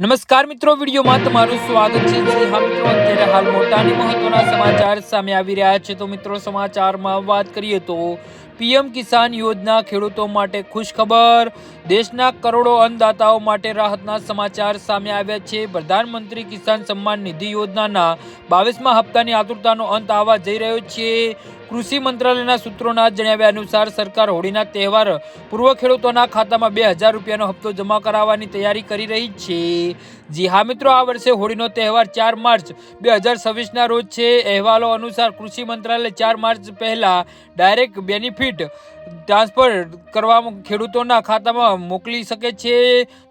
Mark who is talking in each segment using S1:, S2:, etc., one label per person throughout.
S1: નમસ્કાર મિત્રો, વિડીયોમાં તમારું સ્વાગત છે. જી હા મિત્રો, અત્યારે હાલ મોટા અને મહત્વના સમાચાર સામે આવી રહ્યા છે. તો મિત્રો, સમાચારમાં વાત કરીએ તો પીએમ કિસાન યોજના ખેડૂતો માટે ખુશખબર. દેશના કરોડો અન્નદાતાઓ માટે રાહતના સમાચાર સામે આવ્યા છે. પ્રધાનમંત્રી કિસાન સન્માન નિધિ યોજનાના બાવીસમા હપ્તાની આતુરતાનો અંત આવવા જઈ રહ્યો છે. કૃષિ મંત્રાલયના સૂત્રોના જણાવ્યા અનુસાર સરકાર હોળીના તહેવાર પૂર્વ ખેડૂતોના ખાતામાં બે હજાર રૂપિયાનો હપ્તો જમા કરાવવાની તૈયારી કરી રહી છે. જી હા મિત્રો, આ વર્ષે હોળીનો તહેવાર ચાર માર્ચ બે હજાર છવ્વીસના રોજ છે. અહેવાલો અનુસાર કૃષિ મંત્રાલય ચાર માર્ચ પહેલાં ડાયરેક્ટ બેનિફિટ ટ્રાન્સફર કરવા ખેડૂતોના ખાતામાં મોકલી શકે છે.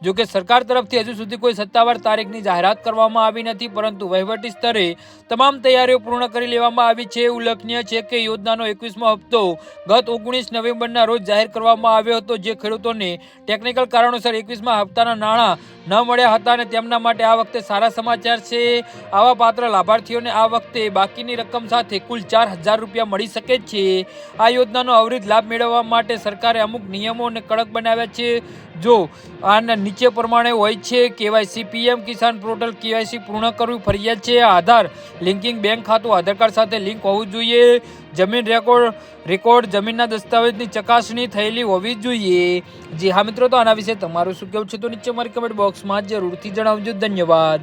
S1: જો કે સરકાર તરફથી હજુ સુધી કોઈ સત્તાવાર તારીખની જાહેરાત કરવામાં આવી નથી, પરંતુ વહીવટી સ્તરે તમામ તૈયારીઓ પૂર્ણ કરી લેવામાં આવી છે. ઉલ્લેખનીય છે કે યોજનાનો એકવીસમો હપ્તો ગત ઓગણીસ નવેમ્બરના રોજ જાહેર કરવામાં આવ્યો હતો, જે ખેડૂતોને ટેકનિકલ કારણોસર એકવીસમા હપ્તાના નાણાં ન મળ્યા હતા અને તેમના માટે આ વખતે સારા સમાચાર છે. આવા પાત્ર લાભાર્થીઓને આ વખતે બાકીની રકમ સાથે કુલ ચાર હજાર રૂપિયા મળી શકે છે. આ યોજનાનો અવરિત લાભ મેળવવા માટે સરકારે અમુક નિયમો અને કડક બનાવ્યા છે. જો આના નીચે પ્રમાણે હોય છે, KYC PM Kisan portal KYC પૂર્ણ કરવું ફરજિયાત છે. આધાર લિંકિંગ બેંક ખાતું, આધાર કાર્ડ સાથે લિંક હોવું જોઈએ. જમીન રેકોર્ડ રેકોર્ડ જમીનના દસ્તાવેજની ચકાસણી થયેલી હોવી જોઈએ. જી હા મિત્રો, તો આના વિશે તમારું શું કહેવું છે? તો નીચે મારી કમેન્ટ બોક્સમાં જરૂરથી જણાવજો. ધન્યવાદ.